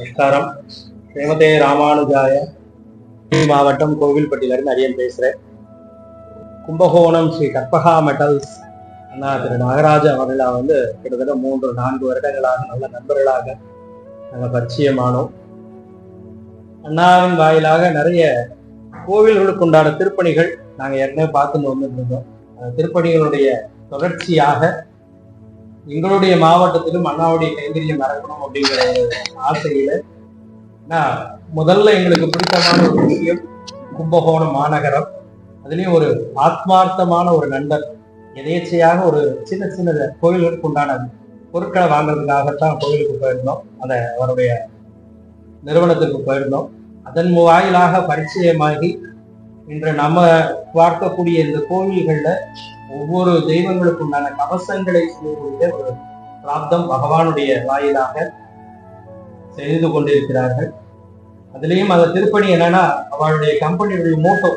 நமஸ்காரம். ஸ்ரீமதே ராமானுஜாய. மாவட்டம் கோவில்பட்டியிலிருந்து அரியன் பேசுகிறேன் கும்பகோணம் ஸ்ரீ கற்பகா மெட்டல்ஸ் அண்ணா திரு நாகராஜ அவர்களா வந்து கிட்டத்தட்ட மூன்று நான்கு வருடங்களாக நல்ல நண்பர்களாக நாங்கள் பரிச்சயமானோம். அண்ணாவின் வாயிலாக நிறைய கோவில்களுக்கு உண்டான திருப்பணிகள் நாங்கள் ஏற்கனவே பார்த்துன்னு வந்துட்டு இருந்தோம். அந்த திருப்பணிகளுடைய தொடர்ச்சியாக எங்களுடைய மாவட்டத்திலும் அண்ணாவுடைய கைங்கரியம் நடக்கணும் அப்படிங்கிற ஒரு ஆசையில நான் முதல்ல எங்களுக்கு பிடித்தமான ஒரு விஷயம் கும்பகோணம் மாநகரம். அதுலயும் ஒரு ஆத்மார்த்தமான ஒரு நண்பர் எதேச்சையாக ஒரு சின்ன சின்ன கோவில்களுக்கு உண்டான பொருட்களை வாங்குறதுக்காகத்தான் கோவிலுக்கு போயிருந்தோம். அதை அவருடைய நிறுவனத்திற்கு போயிருந்தோம். அதன் வாயிலாக பரிச்சயமாகி இன்று நம்ம பார்க்கக்கூடிய இந்த கோவில்கள்ல ஒவ்வொரு தெய்வங்களுக்கு உண்டான கவசங்களை செய்யக்கூடிய ஒரு பிராப்தம் பகவானுடைய வாயிலாக செய்து கொண்டிருக்கிறார்கள். அதுலேயும் அந்த திருப்பணி என்னன்னா அவளுடைய கம்பெனியுடைய மோட்டோ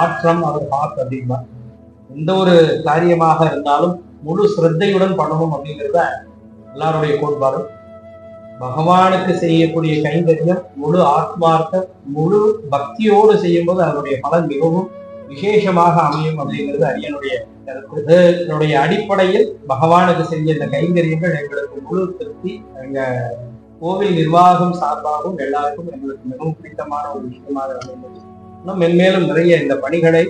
ஆற்றம் அவர் ஹார்ட் அப்படின்னா எந்த ஒரு காரியமாக இருந்தாலும் முழு சிரத்தையுடன் பண்ணணும் அப்படிங்கிறத எல்லாருடைய கோட்பாடும். பகவானுக்கு செய்யக்கூடிய கைங்கரியம் முழு ஆத்மார்த்த முழு பக்தியோடு செய்யும்போது அதனுடைய பலன் மிகவும் விசேஷமாக அமையும் அப்படிங்கிறது அரியனுடைய கருத்து. இதனுடைய அடிப்படையில் பகவானுக்கு செஞ்ச இந்த கைங்கரியங்கள் எங்களுக்கு முழு திருப்தி. எங்க கோவில் நிர்வாகம் சார்பாகவும் எல்லாருக்கும் எங்களுக்கு மிகவும் பிடித்தமான ஒரு விஷயமாக அமைந்தது. இன்னும் மென்மேலும் நிறைய இந்த பணிகளை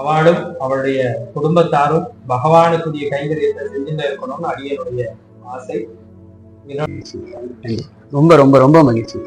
அவளும் அவளுடைய குடும்பத்தாரும் பகவானுக்குரிய கைங்கரியத்தை செஞ்சுட்டு இருக்கணும்னு அடியனுடைய ஆசை. ரொம்ப ரொம்ப ரொம்ப மகிழ்ச்சி.